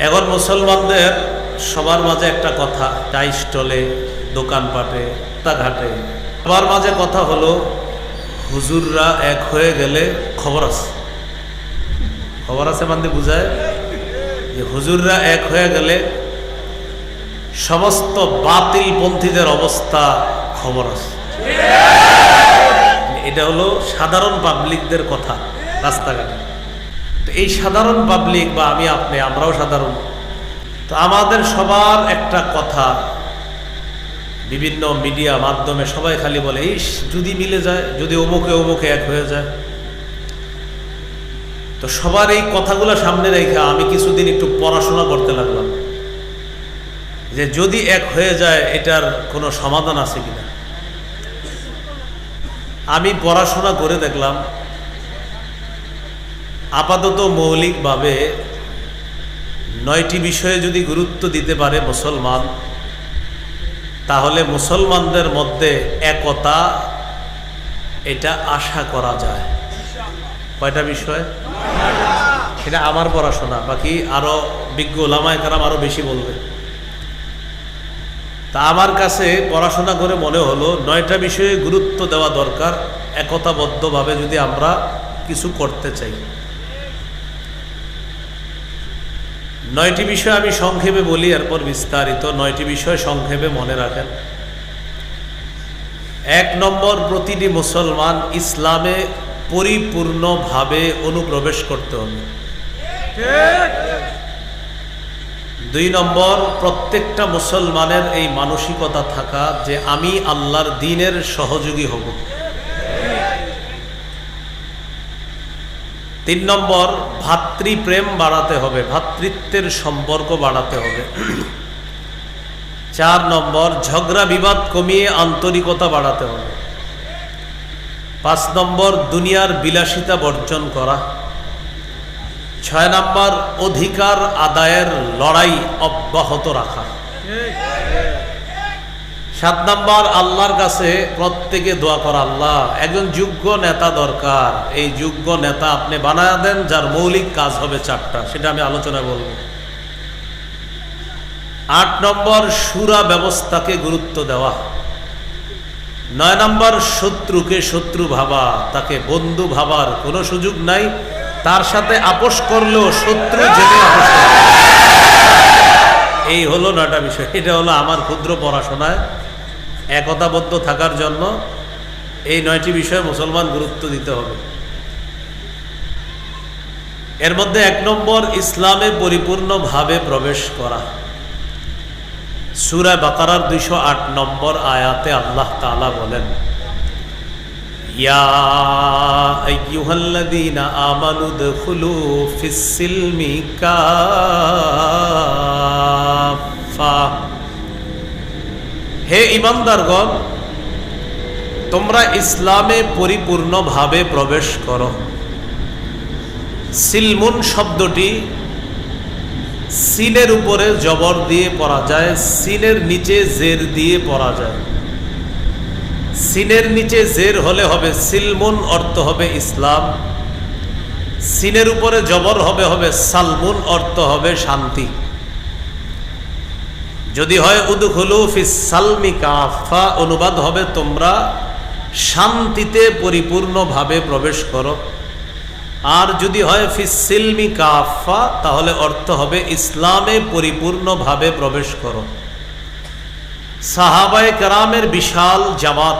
এখন মুসলমানদের সবার মাঝে একটা কথা চাই স্টলে দোকানপাটে ঘাটে সবার মাঝে কথা হলো, হুজুররা এক হয়ে গেলে খবর আছে। খবর আছে মানে বুঝায়? যে হুজুররা এক হয়ে গেলে সমস্ত বাতিল পন্থীদের অবস্থা খবর আছে। এটা হলো সাধারণ পাবলিকদের কথা, রাস্তাঘাটে। তো এই সাধারণ পাবলিক বা আমি, আপনি, আমরাও সাধারণ। তো আমাদের সবার একটা কথা, বিভিন্ন মিডিয়া মাধ্যমে সবাই খালি বলে, ইস, যদি মিলে যায়, যদি অমুকে অমুকে এক হয়ে যায়। তো সবার এই কথাগুলো সামনে রেখে আমি কিছুদিন একটু পড়াশোনা করতে লাগলাম। যে যদি এক হয়ে যায়, এটার কোনো সমাধান আছে কিনা? আমি পড়াশোনা করে দেখলাম আপাতত মৌলিকভাবে নয়টি বিষয়ে যদি গুরুত্ব দিতে পারে মুসলমান, তাহলে মুসলমানদের মধ্যে একতা, এটা আশা করা যায়। কয়টা বিষয়? এটা আমার পড়াশোনা, বাকি আরও বিজ্ঞ ওলামায় কারাম আরও বেশি বলবে। তা আমার কাছে পড়াশোনা করে মনে হলো নয়টা বিষয়ে গুরুত্ব দেওয়া দরকার, একতাবদ্ধভাবে যদি আমরা কিছু করতে চাই। নয়টি বিষয় আমি সংক্ষেপে বলি, এরপর বিস্তারিত। নয়টি বিষয় সংক্ষেপে মনে রাখেন। এক নম্বর, প্রতিটি মুসলমান ইসলামে পরিপূর্ণভাবে অনুপ্রবেশ করতে হবে। দুই নম্বর, প্রত্যেকটা মুসলমানের এই মানসিকতা থাকা যে আমি আল্লাহর দিনের সহযোগী হব। তিন নম্বর, ভাতৃপ্রেম বাড়াতে হবে, ভাতৃত্বের সম্পর্ক বাড়াতে হবে। চার নম্বর, ঝগড়া বিবাদ কমিয়ে আন্তরিকতা বাড়াতে হবে। পাঁচ নম্বর, দুনিয়ার বিলাসিতা বর্জন করা। ছয় নম্বর, অধিকার আদায়ের লড়াই অব্যাহত রাখা। সাত নম্বর, আল্লাহর কাছে প্রত্যেকে দোয়া করা আল্লাহ। একজন যোগ্য নেতা দরকার। এই যোগ্য নেতা আপনি বানায় দেন, যার মৌলিক কাজ হবে চারটা, সেটা আমি আলোচনা বলব। আট নম্বর, সুরা ব্যবস্থাকে গুরুত্ব দেওয়া। নয় নম্বর, শত্রুকে শত্রু ভাবা। তাকে বন্ধু ভাবার কোনো সুযোগ নাই। তার সাথে আপোষ করলেও শত্রু জেনে এই হলো নয়টা বিষয়। এটা হলো আমার ক্ষুদ্র পড়াশোনায়। একতাবদ্ধ থাকার জন্য এই নয়টি বিষয়ে মুসলমান গুরুত্ব দিতে হবে। এর মধ্যে এক নম্বর, ইসলামে পরিপূর্ণভাবে প্রবেশ করা। সুরা বাকারার দুইশো আট নম্বর আয়াতে আল্লাহ তাআলা বলেন, ইয়া হে ইমানদারগণ, তোমরা ইসলামে পরিপূর্ণভাবে প্রবেশ করো। সিলমুন শব্দটি সিনের উপরে জবর দিয়ে পড়া যায় সিনের নিচে জের দিয়ে পড়া যায়। সিনের নিচে জের হলে হবে সিলমুন, অর্থ হবে ইসলাম। সিনের উপরে জবর হবে হবে সালমুন, অর্থ হবে শান্তি। যদি হয় সালমি কাফা, অনুবাদ হবে তোমরা শান্তিতে পরিপূর্ণভাবে প্রবেশ করো। আর যদি হয় ফিসিলমি কাফা, তাহলে অর্থ হবে ইসলামে পরিপূর্ণভাবে প্রবেশ করো। সাহাবায় কারামের বিশাল জামাত,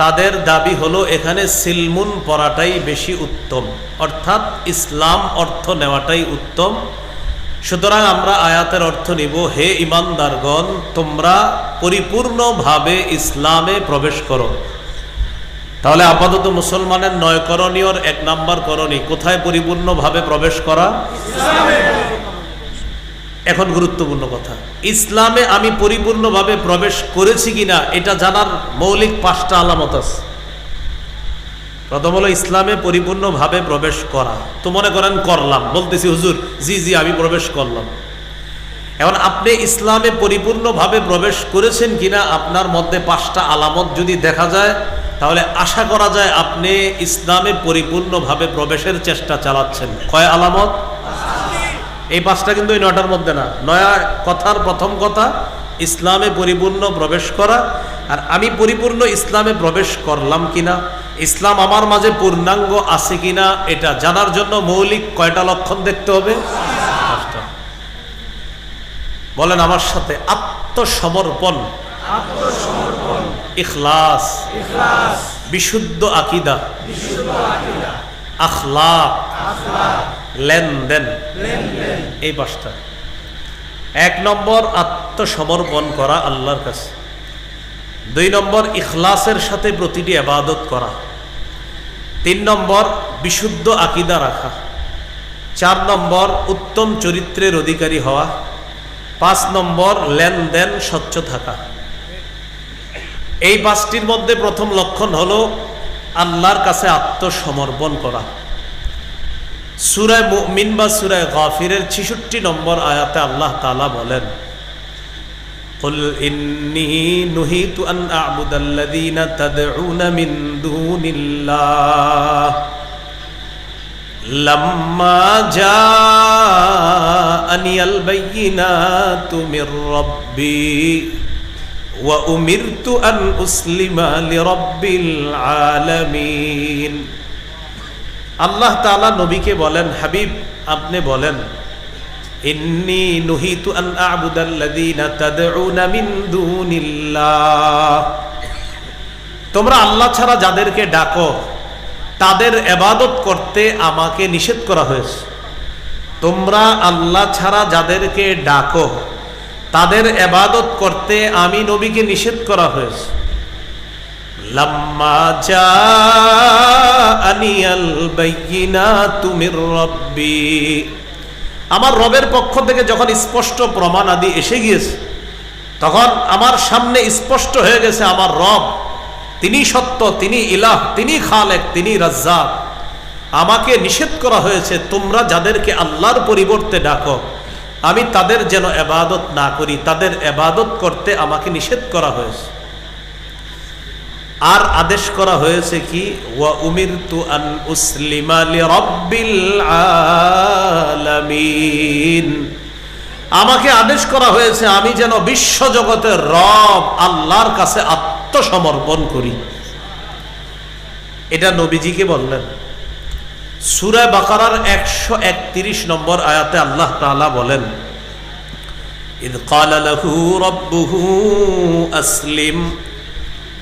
তাদের দাবি হলো এখানে সিলমুন পড়াটাই বেশি উত্তম, অর্থাৎ ইসলাম অর্থ নেওয়াটাই উত্তম। সুতরাং আমরা আয়াতের অর্থ নিব হে ইমানদারগণ তোমরা পরিপূর্ণভাবে ইসলামে প্রবেশ করো। তাহলে আপাতত মুসলমানের নয় করণীয়র এক নাম্বার করণী কোথায় পরিপূর্ণভাবে প্রবেশ করা? এখন গুরুত্বপূর্ণ কথা ইসলামে আমি পরিপূর্ণভাবে প্রবেশ করেছি কিনা এটা জানার মৌলিক পাঁচটা আলামত আছে। প্রথম হলো ইসলামে পরিপূর্ণভাবে প্রবেশ করা। তো মনে করেন করলাম। বলতেছি, হুজুর, জি জি, আমি প্রবেশ করলাম। এখন আপনি ইসলামে পরিপূর্ণভাবে প্রবেশ করেছেন কিনা, আপনার মধ্যে পাঁচটা আলামত যদি দেখা যায়, তাহলে আশা করা যায় আপনি ইসলামে পরিপূর্ণভাবে প্রবেশের চেষ্টা চালাচ্ছেন। কয় আলামত? এই পাঁচটা কিন্তু এই নয়টার মধ্যে না। নয়া কথার প্রথম কথা, ইসলামে পরিপূর্ণ প্রবেশ করা। আর আমি পরিপূর্ণ ইসলামে প্রবেশ করলাম কিনা ইসলাম আমার মাঝে পূর্ণাঙ্গ আছে কিনা এটা জানার জন্য মৌলিক কয়টা লক্ষণ দেখতে হবে। বলেন আমার সাথে, আত্মসমর্পণ। ইখলাস। বিশুদ্ধ আকিদা। আখলাক। লেনদেন। এই পাঁচটা। এক নম্বর, আত্মসমর্পণ করা আল্লাহর কাছে। দুই নম্বর, ইখলাসের সাথে প্রতিটি আবাদত করা। তিন নম্বর, বিশুদ্ধ আকিদা রাখা। চার নম্বর, উত্তম চরিত্রের অধিকারী হওয়া। পাঁচ নম্বর, লেনদেন স্বচ্ছ থাকা। এই পাঁচটির মধ্যে প্রথম লক্ষণ হল আল্লাহর কাছে আত্মসমর্পণ করা। সুরায় মুমিন বা সুরায় গাফিরের ছিষট্টি নম্বর আয়াতে আল্লাহ তালা বলেন قل إني نهيت أن أعبد الذين تدعون من دون الله لما جاءني البينات من ربي وأمرت أن أسلم لرب العالمين আল্লাহ তাআলা নবীকে বলেন হাবিব আপনি বলেন ইন্নি নুহিতু আন আ'বুদাল্লাযীনা তাদউনা মিন দুনিল্লাহ। তোমরা আল্লাহ ছাড়া যাদেরকে ডাকো, তাদের এবাদত করতে আমাকে নিষেধ করা হয়েছে। তোমরা আল্লাহ ছাড়া যাদেরকে ডাকো, তাদের এবাদত করতে আমি নবীকে নিষেধ করা হয়েছে। লাম্মা জাআনিয়াল বাইয়িনাতু মির রাব্বি। আমার রবের পক্ষ থেকে যখন স্পষ্ট প্রমাণ আদি এসে গিয়েছে, তখন আমার সামনে স্পষ্ট হয়ে গেছে, আমার রব, তিনি সত্য, তিনি ইলাহ, তিনি খালেক, তিনি রাজ্জাক। আমাকে নিষেধ করা হয়েছে, তোমরা যাদেরকে আল্লাহর পরিবর্তে ডাকো, আমি তাদের যেন এবাদত না করি, তাদের এবাদত করতে আমাকে নিষেধ করা হয়েছে। আর আদেশ করা হয়েছে কি? ওয়া উমির তু আন উসলিমালি রব্বিল আলামিন। আমাকে আদেশ করা হয়েছে, আমি যেন বিশ্বজগতের রব আল্লাহর কাছে আত্মসমর্পণ করি। এটা নবীজিকে বললেন। সুরায় বাকারার একশো একত্রিশ নম্বর আয়াতে আল্লাহ তালা বলেন, ইদ কালালাহু রব্বুহু আসলিম।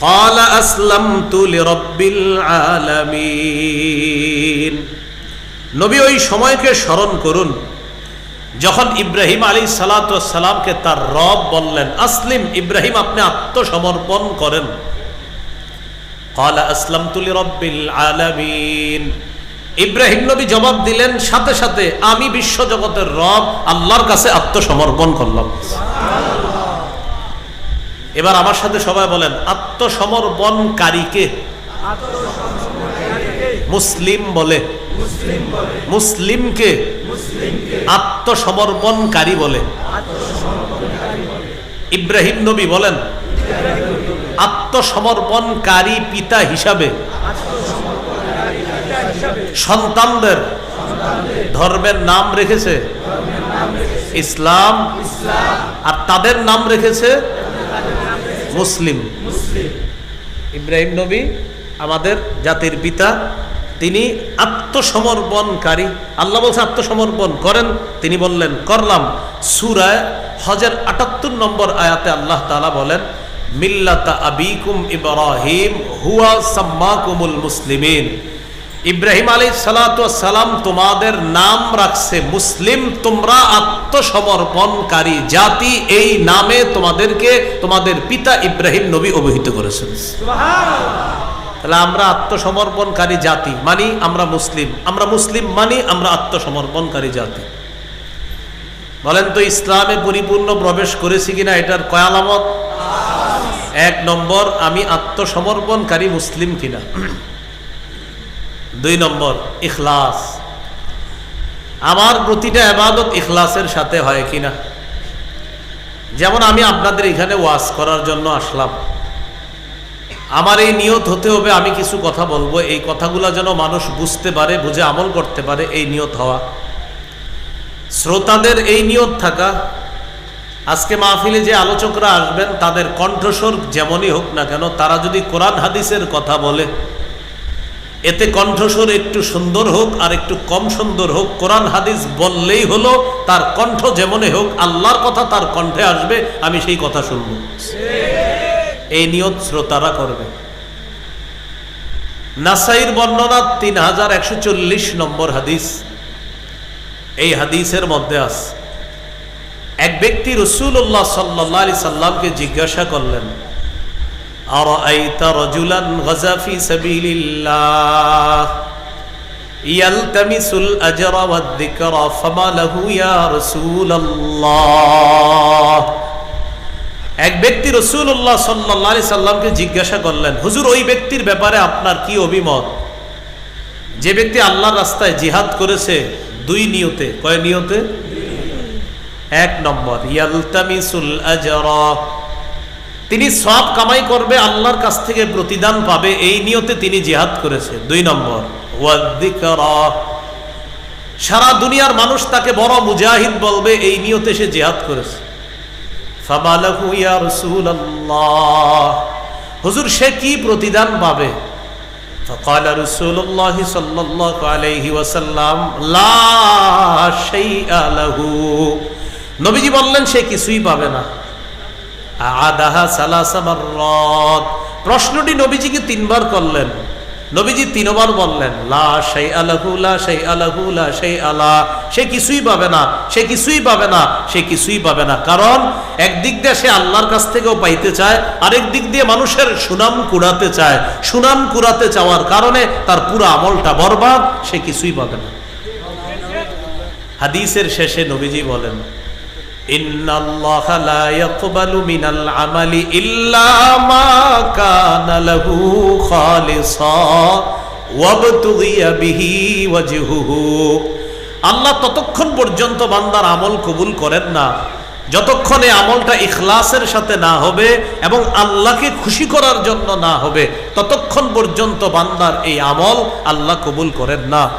قال أسلمت لرب العالمين নবী ওই সময়কে স্মরণ করুন যখন ইব্রাহিম আলী সালাতামকে তার রব বললেন আসলিম ইব্রাহিম আপনি আত্মসমর্পণ করেন قال أسلمت لرب العالمين ইব্রাহিম নবী জবাব দিলেন সাথে সাথে আমি বিশ্ব জগতের রব আল্লাহর কাছে আত্মসমর্পণ করলাম এবার আমার সাথে সবাই বলেন, আত্মসমর্পণকারীকে? মুসলিম বলে। মুসলিমকে আত্মসমর্পণকারী বলে। ইব্রাহিম নবী বলেন, আত্মসমর্পণকারী পিতা হিসাবে সন্তানদের ধর্মের নাম রেখেছে, ইসলাম, আর তাদের নাম রেখেছে মুসলিম। ইব্রাহিম নবী, আমাদের জাতির পিতা, তিনি আত্মসমর্পণকারী। আল্লাহ বলছে, আত্মসমর্পণ করেন। তিনি বললেন, করলাম। সুরায় হজের আটাত্তর নম্বর আয়াতে আল্লাহ তালা বলেন, মিল্লাতা আবিকুম ইব্রাহিম, হুয়া সাম্মাকুমুল মুসলিমিন। ইব্রাহিম আলী সালাম তোমাদের নাম রাখছে মুসলিম তোমরা আত্মসমর্পণকারী জাতি এই নামে তোমাদেরকে তোমাদের পিতা ইব্রাহিম নবী অভিহিত করেছেন। তাহলে আমরা আত্মসমর্পণকারী জাতি মানি আমরা মুসলিম। আমরা মুসলিম মানি আমরা আত্মসমর্পণকারী জাতি। বলেন তো ইসলামে পরিপূর্ণ প্রবেশ করেছি কিনা এটার কয়ালামত এক নম্বর আমি আত্মসমর্পণকারী মুসলিম কিনা? দুই নম্বর, ইখলাস। আমার প্রতিটা আবাদত ইখলাসের সাথে হয় কিনা যেমন আমি আপনাদের এখানে ওয়াজ করার জন্য আসলাম। আমার এই নিয়ত হতে হবে, আমি কিছু কথা বলব। এই কথাগুলো যেন মানুষ বুঝতে পারে, বুঝে আমল করতে পারে, এই নিয়ত হওয়া। শ্রোতাদের এই নিয়ত থাকা। আজকে মাহফিলে যে আলোচকরা আসবেন, তাদের কণ্ঠস্বর যেমনই হোক না কেন, তারা যদি কোরআন হাদিসের কথা বলে এতে কণ্ঠস্বর একটু সুন্দর হোক আর একটু কম সুন্দর হোক। কোরআন, হাদিস বললেই হলো, তার কণ্ঠ যেমনই হোক, আল্লাহর কথা তার কণ্ঠে আসবে, আমি সেই কথা শুনব। এই নিয়ত শ্রোতারা করবে। নাসাইর বর্ণনা তিন হাজার একশো চল্লিশ নম্বর হাদিস। এই হাদিসের মধ্যে আছে, এক ব্যক্তি রসুল্লাহ সাল্লাহ সাল্লামকে জিজ্ঞাসা করলেন أرأيت رجلا غزا في سبيل الله يلتمس الأجر والذكر فما له يا رسول الله এক ব্যক্তি রসুল্লাহ সাল্লাহ সাল্লামকে জিজ্ঞাসা করলেন হুজুর ওই ব্যক্তির ব্যাপারে আপনার কি অভিমত যে ব্যক্তি আল্লাহর রাস্তায় জিহাদ করেছে দুই নিয়তে কয় নিয়তে এক নম্বর ইয়ালতামিসুল আজরা তিনি সব কামাই করবে আল্লাহর কাছ থেকে প্রতিদান পাবে এই নিয়তে তিনি জিহাদ করেছে দুই নম্বর ওয়াদ্দিকরা সারা দুনিয়ার মানুষ তাকে বড় মুজাহিদ বলবে এই নিয়তে সে জিহাদ করেছে ফামালাহু ইয়া রাসূলুল্লাহ হুজুর সে কি প্রতিদান পাবে فقال رسول الله صلى الله عليه وسلم لا شيء له নবীজি বললেন সে কিছুই পাবে না আদাহা সালাসা মাররাত। প্রশ্নটি নবীজিকে তিনবার করলেন। নবীজি তিনবার বললেন, লা সেই আলাহু লা সেই আলাহু লা সেই আলা সে কিছুই পাবে না, সে কিছুই পাবে না, সে কিছুই পাবে না। কারণ একদিক দিয়ে সে আল্লাহর কাছ থেকেও পাইতে চায়, আরেক দিক দিয়ে মানুষের সুনাম কুড়াতে চায়। সুনাম কুড়াতে চাওয়ার কারণে তার পুরো আমলটা বরবাদ, সে কিছুই পাবে না। হাদিসের শেষে নবীজি বলেন আল্লাহ ততক্ষণ পর্যন্ত বান্দার আমল কবুল করেন না। যতক্ষণে আমলটা ইখলাসের সাথে না হবে এবং আল্লাহকে খুশি করার জন্য না হবে, ততক্ষণ পর্যন্ত বান্দার এই আমল আল্লাহ কবুল করেন না।